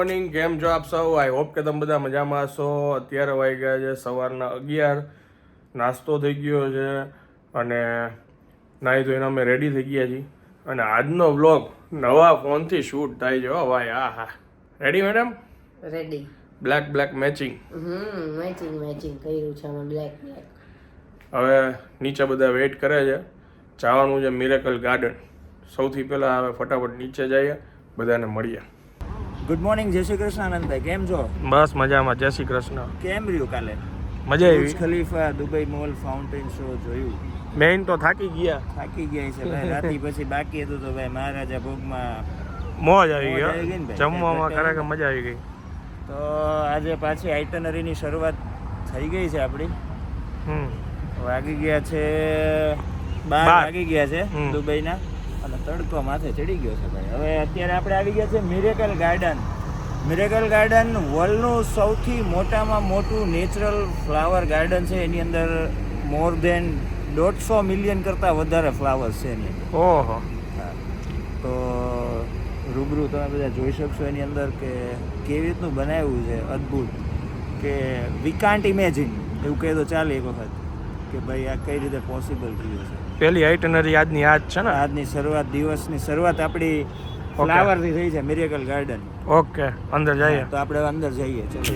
Morning કેમ છો આપ સૌ? આઈ હોપ કે તમે બધા મજામાં હશો. અત્યારે વાઈ ગયા છે સવારના અગિયાર. નાસ્તો થઈ ગયો છે અને નાહી ધોઈને અમે રેડી થઈ ગયા છીએ. અને આજનો વ્લોગ નવા ફોનથી શૂટ થાય છે હો ભાઈ. આ હા. Ready madam ready black black matching હમ મેચિંગ મેચિંગ કર્યું છે અમે બ્લેક બ્લેક હવે નીચે બધા વેઇટ કરે છે. જવાનું છે મિરેકલ ગાર્ડન સૌથી પહેલાં હવે ફટાફટ નીચે જઈએ. બધાને મળીએ. ગુડ મોર્નિંગ જય શ્રી કૃષ્ણ આનંદભાઈ કેમ છો? બસ મજામાં જય શ્રી કૃષ્ણ. કેમ રહ્યું કાલે? મજા આવી. Khalifa Dubai mall fountain show જોયું. મેઇન તો થાકી ગયા. થાકી ગયા છે ભાઈ રાતી પછી બાકી હતું તો ભાઈ મહારાજા ભોગમાં મોજ આવી ગયો જમવામાં ખરેખર મજા આવી ગઈ. તો આજે પાછી આઇટનરીની શરૂઆત થઈ ગઈ છે આપણી હમ. વાગી ગયા છે બાર. વાગી ગયા છે. દુબઈના. અને તડકો માથે ચડી ગયો છે ભાઈ. હવે અત્યારે આપણે આવી ગયા છે મિરેકલ ગાર્ડન મિરેકલ ગાર્ડન વર્લ્ડનું સૌથી મોટામાં મોટું નેચરલ ફ્લાવર ગાર્ડન છે. એની અંદર મોર દેન દોઢસો મિલિયન કરતાં વધારે ફ્લાવર્સ છે એની. ઓહો. હા. તો રૂબરૂ તમે બધા જોઈ શકશો એની અંદર કે કેવી રીતનું બનાવ્યું છે. અદ્ભુત. કે વી કાન્ટ ઇમેજિન એવું કહે તો ચાલે એક વખત. કે ભાઈ આ કઈ રીતે પોસિબલ થયું છે. પેલી આઇટનરી આજની આજ છે ને? આજની શરૂઆત દિવસની શરૂઆત આપણી ફ્લાવરથી થઈ છે મિરેકલ ગાર્ડન ઓકે અંદર જઈએ. તો આપણે અંદર જઈએ ચલો.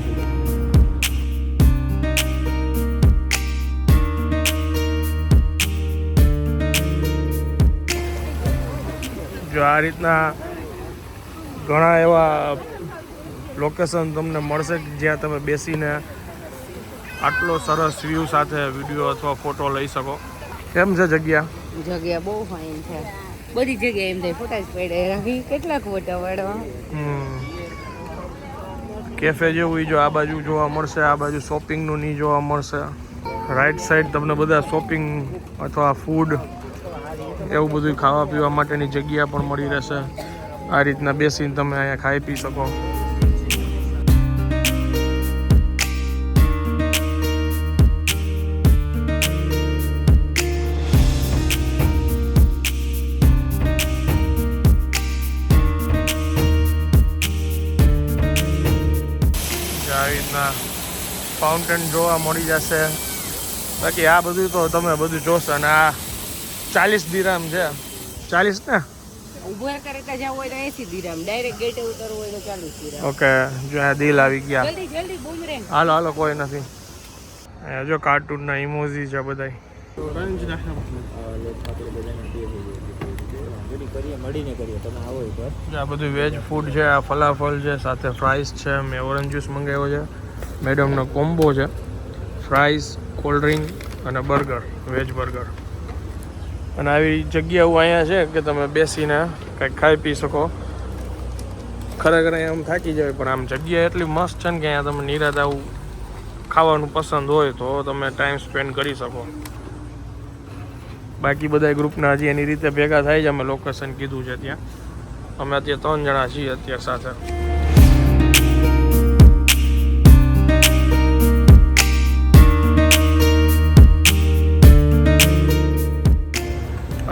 જો આ રીતના ઘણા એવા લોકેશન તમને મળશે કે જ્યાં તમે બેસીને આટલો સરસ વ્યૂ સાથે વીડિયો અથવા ફોટો લઈ શકો. કેમ છે જગ્યા? જગ્યા બહુ ફાઇન છે. બધી જગ્યાએ એમ થાય ફોટા જ પડે. રાખી કેટલાક ફોટા પાડવા. કેફે જેવું જો આ બાજુ જોવા મળશે આ બાજુ શોપિંગનું નહીં જોવા મળશે. રાઈટ સાઈડ તમને બધા શોપિંગ અથવા ફૂડ એવું બધું ખાવા પીવા માટેની જગ્યા પણ મળી રહેશે. આ રીતના બેસીને તમે અહીંયા ખાઈ પી શકો. રીતના ફાઉન્ટેન જોવા મળી જશે. બાકી આ બધું તો તમે બધું જોશો અને આ ચાલીસ દિરામ છે. ચાલીસ ને? ઊભા કરતા જવું હોય તો એસી દિરામ ડાયરેક્ટ ગેટે ઉતરવું હોય તો ચાલીસ દિરામ ઓકે જો આ દિલ આવી ગયા. જલ્દી જલ્દી બૂમરેંગ હાલો હાલો કોઈ નથી. જો કાર્ટૂનના ઇમોજી છે જો આ બધું વેજ ફૂડ છે આ ફલાફલ છે સાથે ફ્રાઈસ છે મેં ઓરેન્જ જ્યુસ મંગાવ્યો છે. મેડમનો કોમ્બો છે. ફ્રાઈસ કોલ્ડ ડ્રિંક અને બર્ગર વેજ બર્ગર અને આવી જગ્યાઓ અહીંયા છે કે તમે બેસીને કંઈક ખાઈ પી શકો. ખરેખર અહીંયા આમ થાકી જાય પણ આમ જગ્યા એટલી મસ્ત છે ને કે અહીંયા તમે નિરાત આવું ખાવાનું પસંદ હોય તો તમે ટાઈમ સ્પેન્ડ કરી શકો. બાકી બધા ગ્રુપના હજી એની રીતે ભેગા થાય છે. અમે લોકેશન કીધું છે ત્યાં. અમે અત્યારે ત્રણ જણા છીએ અત્યારે સાથે.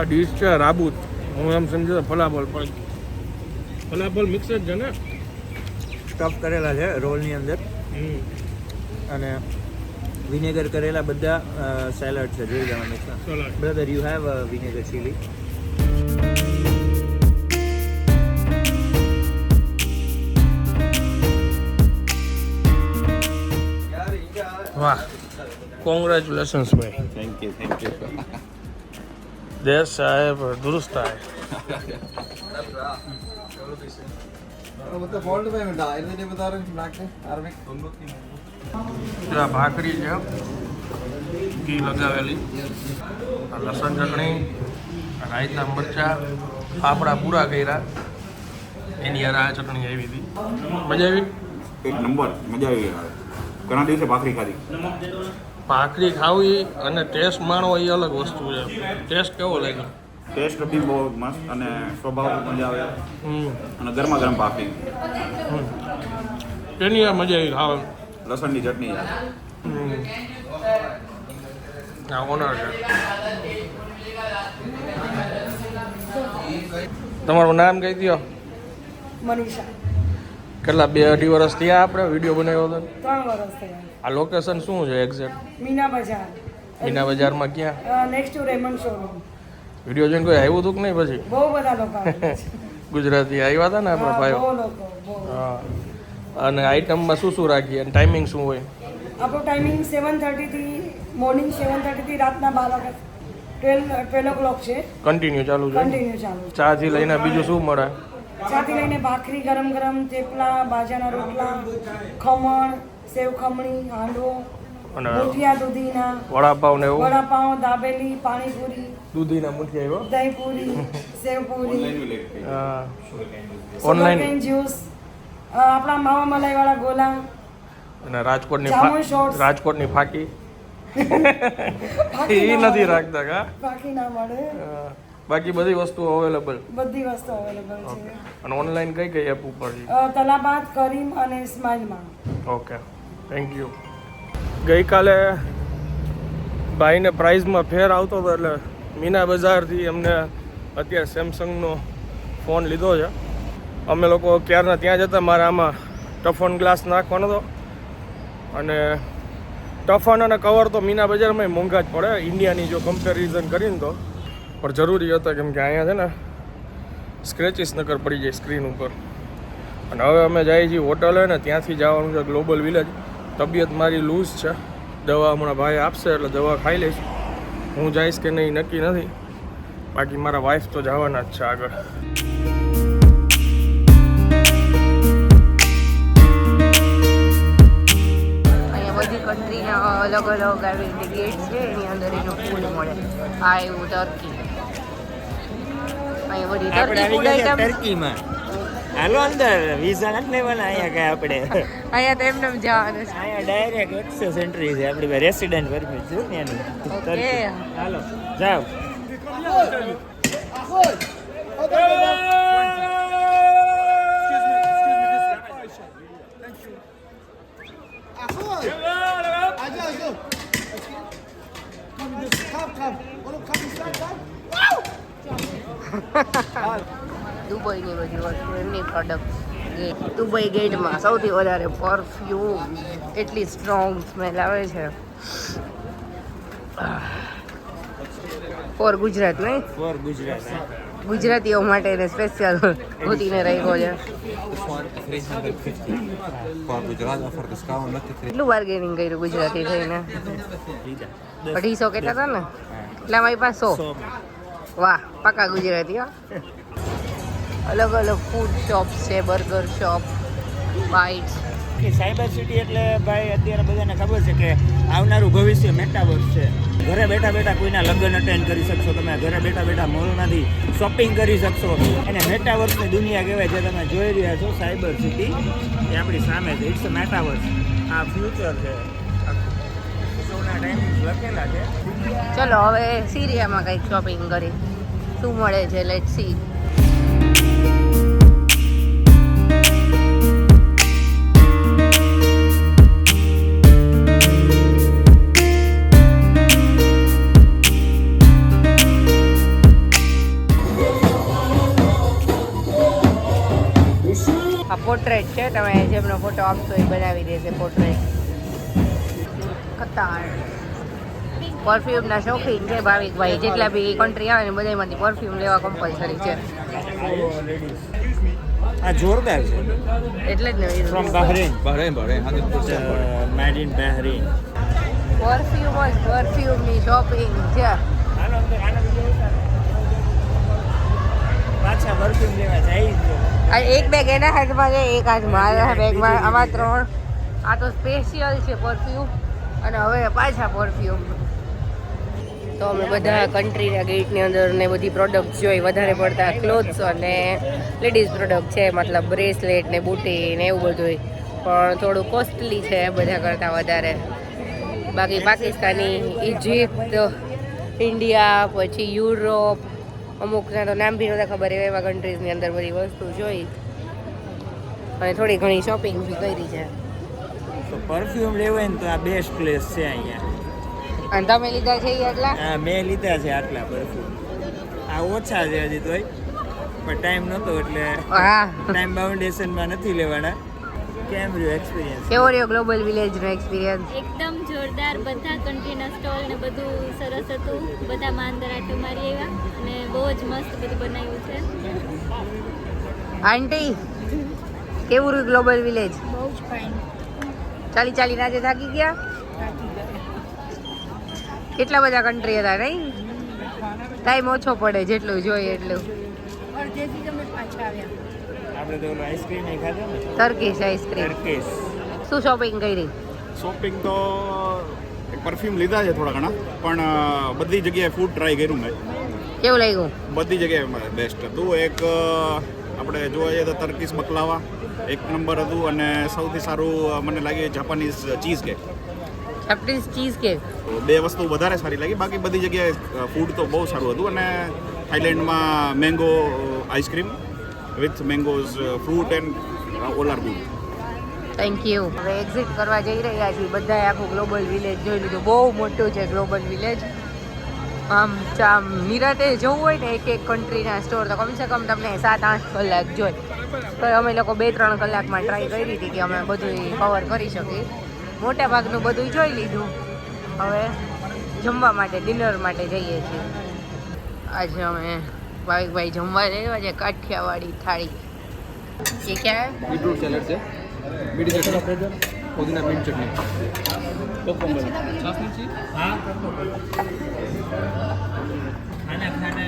આ ડીશ છે રાબુત હું એમ સમજો ફલાફલ પણ. ફલાફલ મિક્સ જ છે ને? સ્ટફ કરેલા છે રોલની અંદર. અને વિનેગર કરેલા બધા સેલડ છે જોઈ જવાનું salad brother you have vinegar chilli વાહ. કોંગ્રેચ્યુલેશન્સ ભાઈ. Thank you thank you dear સાહેબ દુરુસ્ત આ ભાખરી છે ઘી લગાવેલી. લસણ ચટણી રાયતા મરચા આપણા પૂરા કર્યા. એની યાર આ ચટણી આવી હતી. મજા આવી? એક નંબર મજા આવી ઘણા દિવસે ભાખરી ખાધી. ભાખરી ખાવી અને ટેસ્ટ માણવો એ અલગ વસ્તુ છે. ટેસ્ટ કેવો લાગ્યો? ટેસ્ટ બી બહુ મસ્ત અને સ્વભાવ મજા આવે. અને ગરમા ગરમ ભાખરી. હમ. એની આ મજા આવી ખાવાની. લસણની ચટણી. આ ઓનર છે. તમારું નામ કહી દો મનીષા. કેટલા બે અઢી વર્ષ થયા આપણે વીડિયો બનાવ્યો હતો? ત્રણ વર્ષ થયા. આ લોકેશન શું છે એક્ઝેક્ટ મીના બજાર. મીના બજારમાં ક્યાં? Next to Raymond showroom video જોઈને કોઈ આવ્યું હતું કે નહીં પછી? બહુ બધા લોકો ગુજરાતી આવ્યા હતા ને આપણા ભાઈઓ? હા. અને આઈટમમાં શું શું રાખીએ અને ટાઈમિંગ શું હોય? આપણો ટાઈમિંગ સેવન થર્ટીથી મોર્નિંગ સેવન થર્ટીથી રાતના બાર વાગ્યા ટ્વેલ્વ ટ્વેલ્વ ઓ ક્લોક છે. કન્ટિન્યુ ચાલુ છે કન્ટિન્યુ ચાલુ ચાથી લઈને બીજું શું મળે? ચાથી લઈને ભાખરી ગરમ ગરમ થેપલા બાજરાના રોટલા ખમણ સેવ ખમણી હાંડવો મુઠિયા દૂધીના વડાપાવ ને એવું? વડાપાઉં દાબેલી પાણીપુરી દૂધીના મુઠિયા એવો? દહીંપુરી સેવપુરી ઓનલાઈન જ્યુસ આપણા માવા મલાઈ વાળા ગોલા અને રાજકોટની. રાજકોટની ફાકી? એ નથી રાખતા કા? ફાકી ના મળે. બાકી બધી વસ્તુઓ અવેલેબલ બધી વસ્તુ અવેલેબલ છે. અને ઓનલાઈન કઈ કઈ એપ ઉપર છે? તલાબાદ કરીમ અને સ્માઇલમાં ઓકે થેન્ક યુ ગઈકાલે ભાઈને પ્રાઇઝમાં ફેર આવતો હતો એટલે મીના બજારથી અમને અત્યારે સેમસંગનો ફોન લીધો છે. અમે લોકો ક્યારના ત્યાં જતા મારે આમાં ટફન ગ્લાસ નાખવાનો હતો. અને ટફન અને કવર તો મીના બજારમાં મોંઘા જ પડે ઇન્ડિયાની જો કમ્પેરિઝન કરીને તો. પણ જરૂરી હતા કેમ કે અહીંયા છે ને સ્ક્રેચીસ નકર પડી જાય સ્ક્રીન ઉપર. અને હવે અમે જઈએ છીએ હોટલે ને ત્યાંથી જવાનું છે ગ્લોબલ વિલેજ તબિયત મારી લૂઝ છે. દવા હમણાં ભાઈ આપશે એટલે દવા ખાઈ લઈશ. હું જઈશ કે નહીં નક્કી નથી. બાકી મારા વાઈફ તો જવાના જ છે આગળ. અલગ અલગ આવી ગેટ છે, એની અંદર એનું ફૂડ મળે. આ એવું ટર્કી અહીંયા બધી આપણે આવી ફૂડ ગયા ટર્કીમાં હાલો અંદર વિઝા નથી લેવાના અહીંયા કઈ આપણે. અહીંયા તો એમને એમ જવાનું છે. અહીંયા ડાયરેક્ટ એક્સેસ એન્ટ્રી છે આપણી પાસે રેસિડન્ટ પરમિટ છે ને એની. ઓકે. હાલો જાઓ. દુબઈની બધી વસ્તુ એમની પ્રોડક્ટ દુબઈ ગેટમાં સૌથી વધારે પરફ્યુમ એટલી સ્ટ્રોંગ સ્મેલ આવે છે. ફોર ગુજરાત નહીં? ફોર ગુજરાત ગુજરાતીઓ માટે સ્પેશિયલ ગોતીને રાખ્યો છે. કેટલું બાર્ગેનિંગ કર્યું ગુજરાતી થઈને? અઢીસો કેટલા હતા ને? એટલા મારી પાસે સો. વાહ, પાકા ગુજરાતી, હા. અલગ અલગ ફૂડ શોપ છે burger shop bites cyber city એટલે ભાઈ, અત્યારે બધાને ખબર છે કે આવનારું ભવિષ્ય મેટાવર્સ છે. ઘરે બેઠા બેઠા કોઈના લગ્ન અટેન્ડ કરી શકશો તમે, ઘરે બેઠા બેઠા મોલમાંથી શોપિંગ કરી શકશો. અને મેટાવર્સની દુનિયા કહેવાય જે તમે જોઈ રહ્યા છો સાયબર સિટી એ આપણી સામે છે. ઇટ્સ મેટાવર્સ આ ફ્યુચર છે. શોના ચલો, હવે સિરિયામાં કંઈક શોપિંગ કરી શું મળે છે? લેટ સી પોર્ટ્રેટ છે, તમે જેમનો ફોટો આપશો એ બનાવી દેશે પોર્ટ્રેટ પરફ્યુમના શોખીન છે ભાવિકભાઈ જેટલા બી કન્ટ્રી આવે ને બધામાંથી પરફ્યુમ લેવા કમ્પલસરી છે. આ જોરદાર છે. એટલે જ ને from Bahrain Bahrain, 100%. Made in Bahrain perfume જ પરફ્યુમની શોપિંગ છે. પાછા પરફ્યુમ લેવા જાય આ એક બેગ એના હાથમાં છે એક હાથ મારા બેગમાં આમાં ત્રણ. આ તો સ્પેશિયલ છે પરફ્યુમ અને હવે પાછા પરફ્યુમ. તો અમે બધા કન્ટ્રીના ગેટની અંદર ને બધી પ્રોડક્ટ જોઈ વધારે પડતા ક્લોથ્સ અને લેડીઝ પ્રોડક્ટ છે, મતલબ બ્રેસલેટ ને બુટી ને એવું બધું પણ થોડું કોસ્ટલી છે બધા કરતાં વધારે. બાકી પાકિસ્તાની, ઇજિપ્ત, ઇન્ડિયા, પછી યુરોપ અમુકના તો નામ બી નહોતા ખબર એવા એવા કન્ટ્રીઝની અંદર બધી વસ્તુ જોઈ. અને થોડી ઘણી શોપિંગ બી કરી છે. તો પરફ્યુમ લેવાય ને તો આ બેસ્ટ પ્લેસ છે અહીંયા. અને તમે લીધા છે આટલા? મેં લીધા છે આટલા પરફ્યુમ આ ઓછા છે હજી તોય પણ ટાઈમ નહોતો એટલે હા. ટાઈમ બાઉન્ડેશનમાં નથી લેવાના. કેમ રહ્યો એક્સપિરિયન્સ કેવો રહ્યો ગ્લોબલ વિલેજનો એક્સપિરિયન્સ એકદમ જોરદાર બધા કન્ટ્રીના સ્ટોલ ને બધું સરસ હતું. બધા માં અંદર આટો મારી આવ્યા અને બહુ જ મસ્ત બધું બનાવ્યું છે. આંટી કેવું રહ્યું ગ્લોબલ વિલેજ બહુ જ ફાઇન ચાલી ચાલી આજે થાકી ગયા. કેટલા બધા કન્ટ્રી હતા નહીં ટાઈમ ઓછો પડે જેટલું જોઈએ એટલું. ટર્કીશ આઈસ્ક્રીમ શું શોપિંગ કરી? શોપિંગ તો પરફ્યુમ લીધા છે થોડા ઘણા પણ બધી જગ્યાએ ફૂડ ટ્રાય કર્યું મેં. કેવું લાગ્યું? બધી જગ્યાએ બેસ્ટ હતું. એક આપણે જોવા જઈએ તો તર્કીશ બકલાવા એક નંબર હતું અને સૌથી સારું મને લાગે Japanese cheese cake. Japanese cheese cake. તો બે વસ્તુ વધારે સારી લાગી. બાકી બધી જગ્યાએ ફૂડ તો બહુ સારું હતું અને થાઈલેન્ડમાં mango ice cream with mangoes fruit and all are good. Thank you હવે એક્ઝિટ કરવા જઈ રહ્યા છીએ. બધાએ આખું ગ્લોબલ વિલેજ જોઈ લીધું. બહુ મોટું છે ગ્લોબલ વિલેજ આમ ચામ નિરાતે જવું હોય ને એક એક કન્ટ્રીના સ્ટોર તો કમસે કમ તમને સાત આઠ કલાક જોઈ. તો અમે લોકો બે ત્રણ કલાકમાં ટ્રાય કરી હતી કે અમે બધું કવર કરી શકીએ મોટા ભાગનું બધું જોઈ લીધું હવે જમવા માટે ડિનર માટે જઈએ છીએ આજે અમે ભાવિકભાઈ જમવા જઈએ છે કાઠિયાવાડી થાળી એ ક્યાં હે? बीटरूट सैलड से मीठी चटनी पुदीना मिंट चटनी ખાના ખાના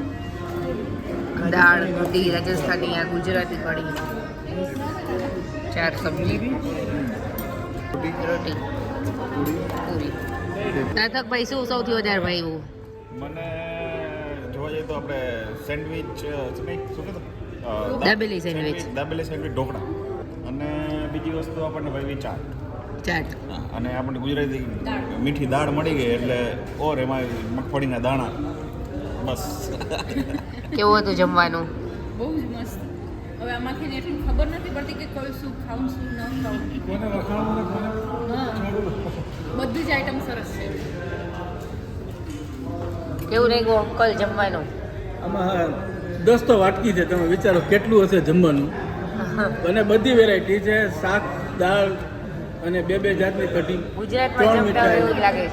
દાળ રોટી રાજસ્થાની આ ગુજરાતી કઢી. ચાર સબ્જી. રોટી. પૂરી. નાથકભાઈ શું સૌથી વધારે ભાવ્યું? મને જોવા જઈએ તો આપણે સેન્ડવિચ શું કહેતો? દાબેલી સેન્ડવિચ. દાબેલી સેન્ડવિચ ઢોકળા. અને બીજી વસ્તુ આપણને ભાઈ ચાટ. ચાટ. અને આપણને ગુજરાતી મીઠી દાળ મળી ગઈ એટલે ઓર એમાં મગફળીના દાણા. બસ કેવું હતું જમવાનું? બહુ જ મસ્ત. હવે આમાંથી એટલી ખબર નથી પડતી કે કોઈ શું ખાવું શું ન ખાવું બધી જ આઈટમ સરસ છે. કેવું લાગ્યું અંકલ જમવાનું? આમાં દસ તો વાટકી છે તમે વિચારો કેટલું હશે જમવાનું? અને બધી વેરાયટી છે શાક દાળ અને બે બે જાતની કઢી. ત્રણ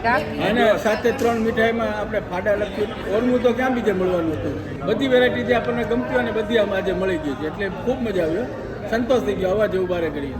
કા? અને સાથે ત્રણ મીઠાઈમાં આપણે ફાડા લખ્યું. ઓરમું તો ક્યાં બીજે મળવાનું હતું? બધી વેરાયટી જે આપણને ગમતી અને બધી આમાં આજે મળી ગઈ છે. એટલે ખૂબ મજા આવ્યો સંતોષ થઈ ગયો. અવાજ એવું બારે કરીએ